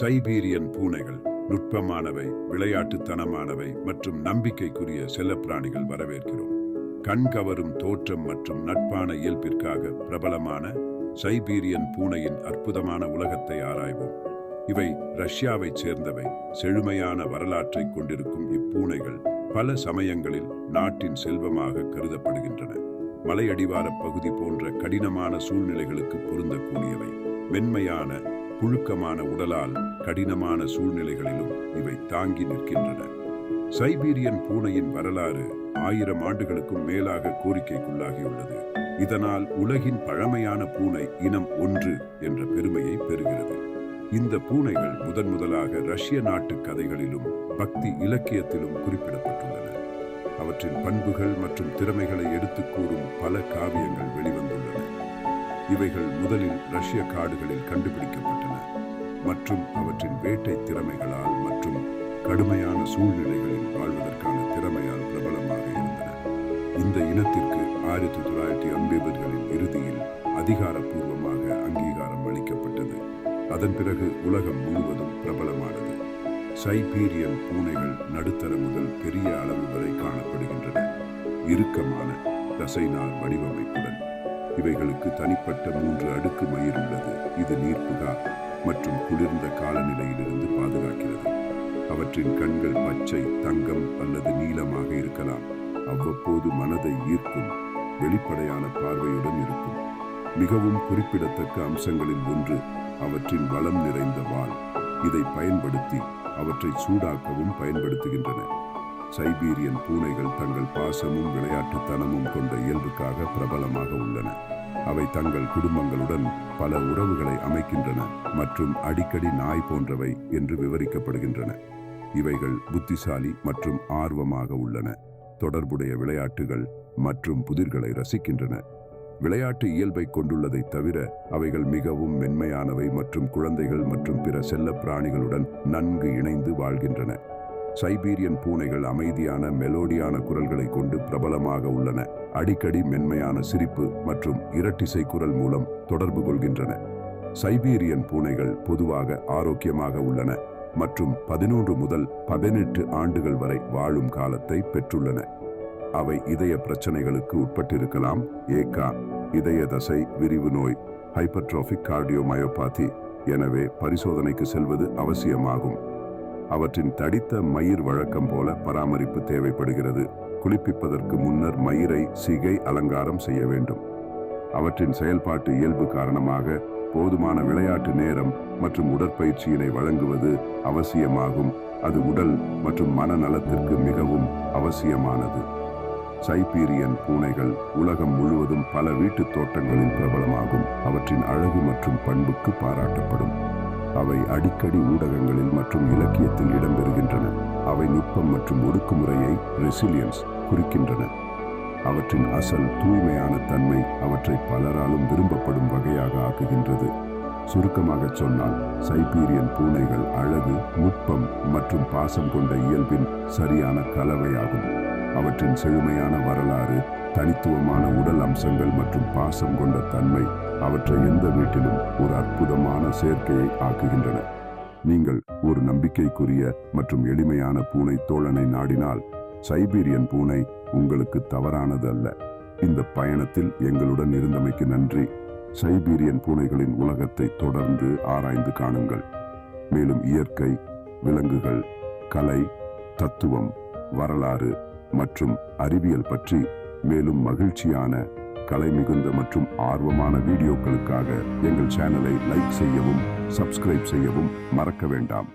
Siberian பூனைகள் நுட்பமானவை விளையாட்டுத்தனமானவை மற்றும் நம்பிக்கைக்குரிய செல்லப்பிராணிகள் வரவேற்கிறோம். கண்கவரும் தோற்றம் மற்றும் நட்பான இயல்பிற்காக பிரபலமான சைபீரியன் பூனையின் அற்புதமான உலகத்தை ஆராய்வோம். இவை ரஷ்யாவைச் சேர்ந்தவை. செழுமையான வரலாற்றைக் கொண்டிருக்கும் இப்பூனைகள் பல சமயங்களில் நாட்டின் செல்வமாக கருதப்படுகின்றன. மலையடிவாரப் பகுதி போன்ற கடினமான சூழ்நிலைகளுக்கு பொருந்தக்கூடியவை. மென்மையான புழுக்கமான உடலால் கடினமான சூழ்நிலைகளிலும் இவை தாங்கி நிற்கின்றன. சைபீரியன் பூனையின் வரலாறு ஆயிரம் ஆண்டுகளுக்கும் மேலாக கோரிக்கைக்குள்ளாகியுள்ளது. இதனால் உலகின் பழமையான பூனை இனம் ஒன்று என்ற பெருமையை பெறுகிறது. இந்த பூனைகள் முதன் முதலாக ரஷ்ய நாட்டு கதைகளிலும் பக்தி இலக்கியத்திலும் குறிப்பிடப்பட்டுள்ளன. அவற்றின் பண்புகள் மற்றும் திறமைகளை எடுத்துக் கூறும் பல காவியங்கள் வெளிவந்துள்ளன. இவைகள் முதலில் ரஷ்ய காடுகளில் கண்டுபிடிக்கப்பட்டன. மற்றும் அவற்றின் வேட்டை திறமைகளால் மற்றும் கடுமையான சூழ்நிலைகளில் வாழ்வதற்கான திறமையால் பிரபலமாக இருந்தன. இந்த இனத்திற்கு ஆயிரத்தி தொள்ளாயிரத்தி ஐம்பதுகளின் இறுதியில் அதிகாரப்பூர்வமாக அங்கீகாரம் அளிக்கப்பட்டது. அதன் பிறகு உலகம் முழுவதும் பிரபலமானது. சைபீரியன் பூனைகள் நடுத்தர முதல் பெரிய அளவு வரை காணப்படுகின்றன. இறுக்கமான தசைநார் வடிவமைப்புடன். இவைகளுக்கு தனிப்பட்ட மூன்று அடுக்கு மயிர் உள்ளது. இது நீர்ப்புகா. மற்றும் குளிர்ந்த காலநிலையிலிருந்து பாதுகாக்கிறது. அவற்றின் கண்கள் பச்சை தங்கம் அல்லது நீளமாக இருக்கலாம். அவ்வப்போது மனதை ஈர்க்கும் வெளிப்படையான பார்வையுடன் இருக்கும். மிகவும் குறிப்பிடத்தக்க அம்சங்களில் ஒன்று அவற்றின் வளம் நிறைந்த வால். இதை பயன்படுத்தி அவற்றை சூடாக்கவும் பயன்படுத்துகின்றன. சைபீரியன் பூனைகள் தங்கள் பாசமும் விளையாட்டுத்தனமும் கொண்ட இயல்புக்காக பிரபலமாக உள்ளன. அவை தங்கள் குடும்பங்களுடன் பல உறவுகளை அமைக்கின்றன மற்றும் அடிக்கடி நாய் போன்றவை என்று விவரிக்கப்படுகின்றன. இவைகள் புத்திசாலி மற்றும் ஆர்வமாக உள்ளன. தொடர்புடைய விளையாட்டுகள் மற்றும் புதிர்களை ரசிக்கின்றன. விளையாட்டு இயல்பை கொண்டுள்ளதை தவிர அவைகள் மிகவும் மென்மையானவை மற்றும் குழந்தைகள் மற்றும் பிற செல்ல பிராணிகளுடன் நன்கு இணைந்து வாழ்கின்றன. சைபீரியன் பூனைகள் அமைதியான மெலோடியான குரல்களை கொண்டு பிரபலமாக உள்ளன. அடிக்கடி மென்மையான சிரிப்பு மற்றும் இரட்டிசை குரல் மூலம் தொடர்பு கொள்கின்றன. சைபீரியன் பூனைகள் பொதுவாக ஆரோக்கியமாக உள்ளன மற்றும் பதினொன்று முதல் பதினெட்டு ஆண்டுகள் வரை வாழும் காலத்தை பெற்றுள்ளன. அவை இதய பிரச்சனைகளுக்கு உட்பட்டிருக்கலாம். ஏகா இதய தசை விரிவு நோய் ஹைப்பர்ட்ரோபிக் கார்டியோமயோபாதி. எனவே பரிசோதனைக்கு செல்வது அவசியமாகும். அவற்றின் தடித்த மயிர் வழக்கம் போல பராமரிப்பு தேவைப்படுகிறது. குளிப்பிப்பதற்கு முன்னர் மயிரை சிகை அலங்காரம் செய்ய வேண்டும். அவற்றின் செயல்பாட்டு இயல்பு காரணமாக போதுமான விளையாட்டு நேரம் மற்றும் உடற்பயிற்சியினை வழங்குவது அவசியமாகும். அது உடல் மற்றும் மனநலத்திற்கு மிகவும் அவசியமானது. சைபீரியன் பூனைகள் உலகம் முழுவதும் பல வீட்டுத் தோட்டங்களில் பிரபலமாகும். அவற்றின் அழகு மற்றும் பண்புக்கு பாராட்டப்படும். அவை அடிக்கடி ஊடகங்களில் மற்றும் இலக்கியத்தில் இடம்பெறுகின்றன. அவை நுட்பம் மற்றும் ஒடுக்குமுறையை ரெசிலியன்ஸ் குறிக்கின்றன. அவற்றின் அசல் தூய்மையான தன்மை அவற்றை பலராலும் விரும்பப்படும் வகையாக ஆக்குகின்றது. சுருக்கமாகச் சொன்னால் சைபீரியன் பூனைகள் அழகு நுட்பம் மற்றும் பாசம் கொண்ட இயல்பின் சரியான கலவையாகும். அவற்றின் செழுமையான வரலாறு தனித்துவமான உடல் அம்சங்கள் மற்றும் பாசம் கொண்ட தன்மை அவற்றை எந்த வீட்டிலும் ஒரு அற்புதமான சேர்க்கையை ஆக்குகின்றன. நீங்கள் ஒரு நம்பிக்கைக்குரிய மற்றும் எளிமையான பூனை தோழனை நாடினால் சைபீரியன் பூனை உங்களுக்கு தவறானது அல்ல. இந்த பயணத்தில் எங்களுடன் இருந்தமைக்கு நன்றி. சைபீரியன் பூனைகளின் உலகத்தை தொடர்ந்து ஆராய்ந்து காணுங்கள். மேலும் இயற்கை விலங்குகள் கலை தத்துவம் வரலாறு மற்றும் அறிவியல் பற்றி மேலும் மகிழ்ச்சியான கலை மிகுந்த மற்றும் ஆர்வமான வீடியோக்களுக்காக எங்கள் சேனலை லைக் செய்யவும் சப்ஸ்கிரைப் செய்யவும் மறக்க வேண்டாம்.